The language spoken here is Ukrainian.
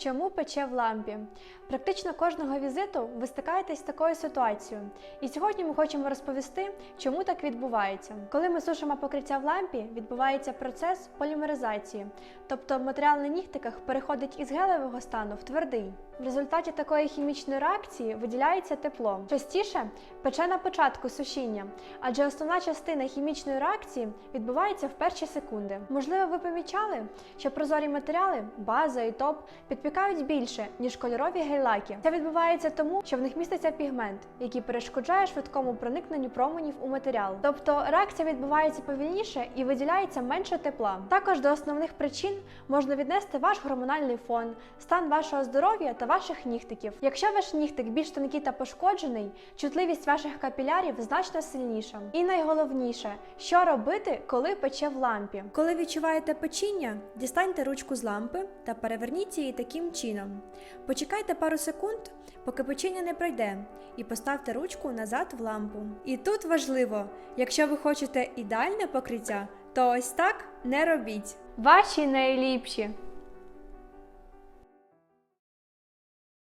Чому пече в лампі? Практично кожного візиту ви стикаєтесь з такою ситуацією. І сьогодні ми хочемо розповісти, чому так відбувається. Коли ми сушимо покриття в лампі, відбувається процес полімеризації, тобто матеріал на нігтиках переходить із гелевого стану в твердий. В результаті такої хімічної реакції виділяється тепло. Частіше пече на початку сушіння, адже основна частина хімічної реакції відбувається в перші секунди. Можливо, ви помічали, що прозорі матеріали, база і топ підпікають більше, ніж кольорові гель-лаки. Це відбувається тому, що в них міститься пігмент, який перешкоджає швидкому проникненню променів у матеріал. Тобто реакція відбувається повільніше і виділяється менше тепла. Також до основних причин можна віднести ваш гормональний фон, стан вашого здоров'я та ваших нігтиків. Якщо ваш нігтик більш тонкий та пошкоджений, чутливість ваших капілярів значно сильніша. І найголовніше, що робити, коли пече в лампі. Коли відчуваєте печіння, дістаньте ручку з лампи та переверніть її таким чином. Почекайте пару секунд, поки печення не пройде, і поставте ручку назад в лампу. І тут важливо, якщо ви хочете ідеальне покриття, то ось так не робіть. Ваші найліпші!